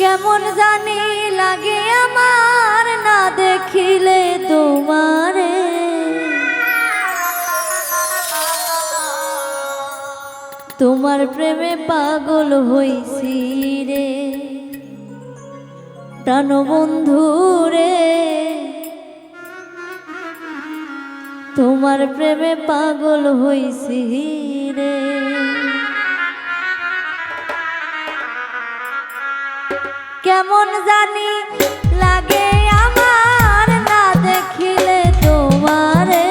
কেমন জানি লাগে আমার না দেখিলে তোমারে। তোমার প্রেমে পাগল হইছি রে প্রাণবন্ধু রে। তোমার প্রেমে পাগল হইছি কেমন জানি লাগে আমার না দেখিলে তোমারে।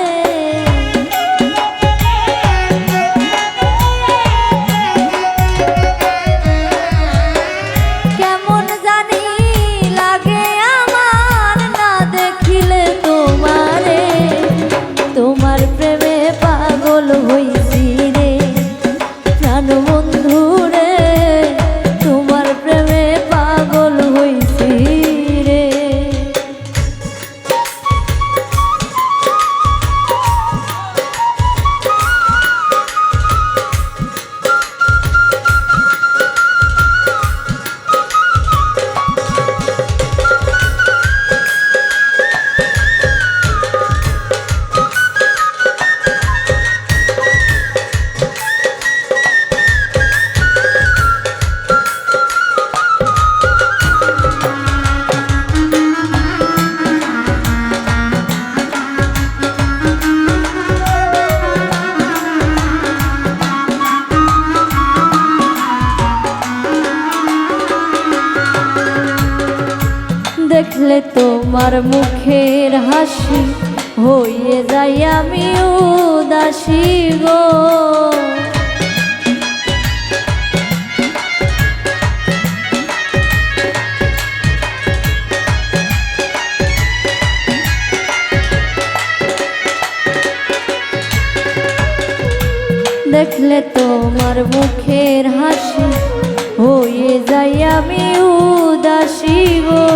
কেমন জানি লাগে আমার না দেখিলে তোমারে। তোমার প্রেমে পাগল হইছি তোমার মুখের হাসি হইয়ে যাই আমি উদাসী গো। দেখলে তোমার মুখের হাসি হয়ে যাই আমি উদাসী গো।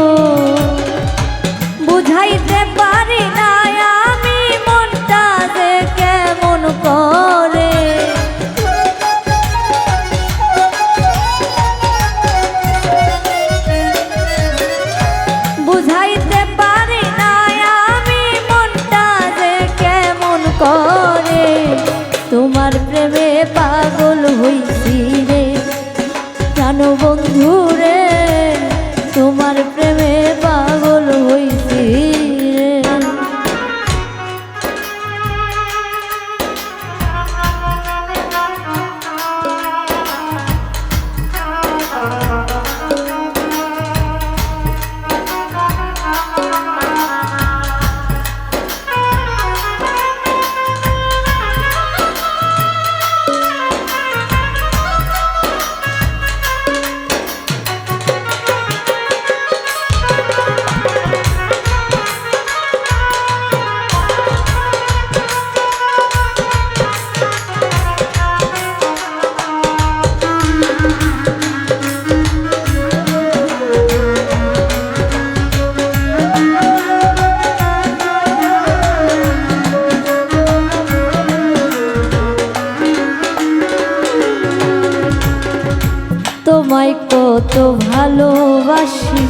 তোমায় কত ভালোবাসি,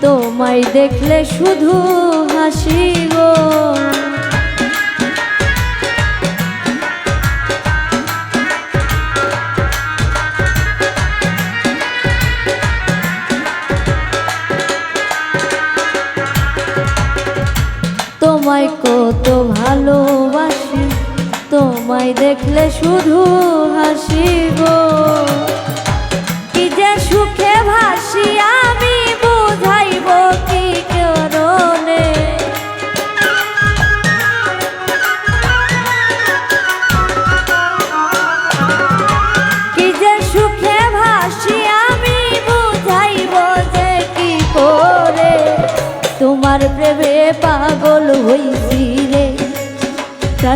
তোমায় দেখলে শুধু হাসি গো। তোমায় কত ভালোবাসি, তোমায় দেখলে শুধু হাসি গো।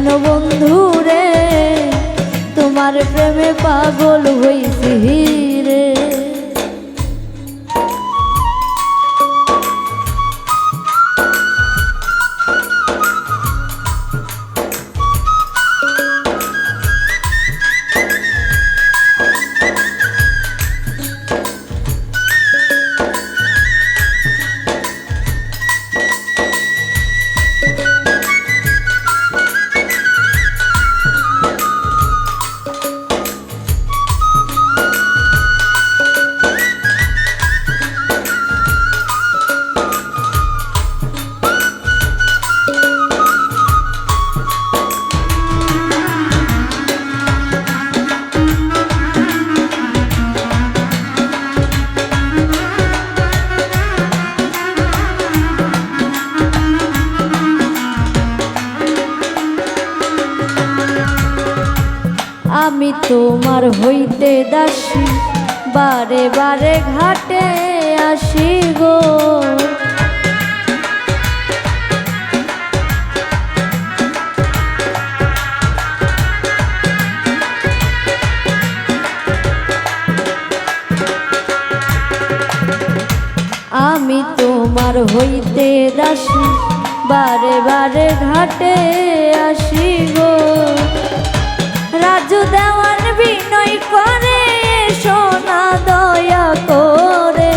প্রাণ বন্ধু রে তোমার প্রেমে পাগল হইছি তোমার হইতে দাসী। বারে বারে ঘাটে আসি গো। আমি তোমার হইতে দাসী। বারে বারে ঘাটে আসি গো। রাজু দেওয়ান বিনয় করে, সোনা দয়া করে।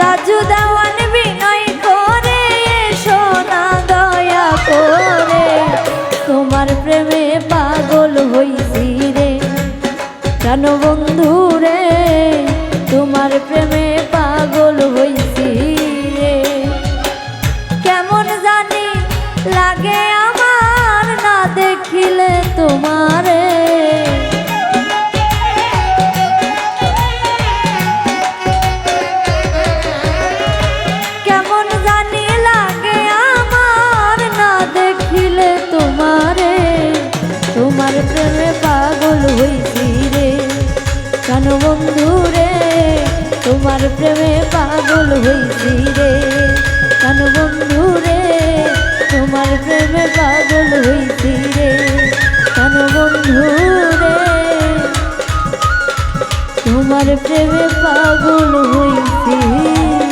রাজু দেওয়ান বিনয় করে, সোনা দয়া করে। তোমার প্রেমে পাগল হইছি রে। কেন বন্ধু রে, তোমার প্রেমে প্রেমে পাগল হইছি রে। কেন বন্ধু রে, তোমার প্রেমে পাগল হইছি রে। কেন বন্ধু রে, তোমার প্রেমে পাগল হইছি রে। কেন বন্ধু রে, তোমার প্রেমে পাগল হইছি।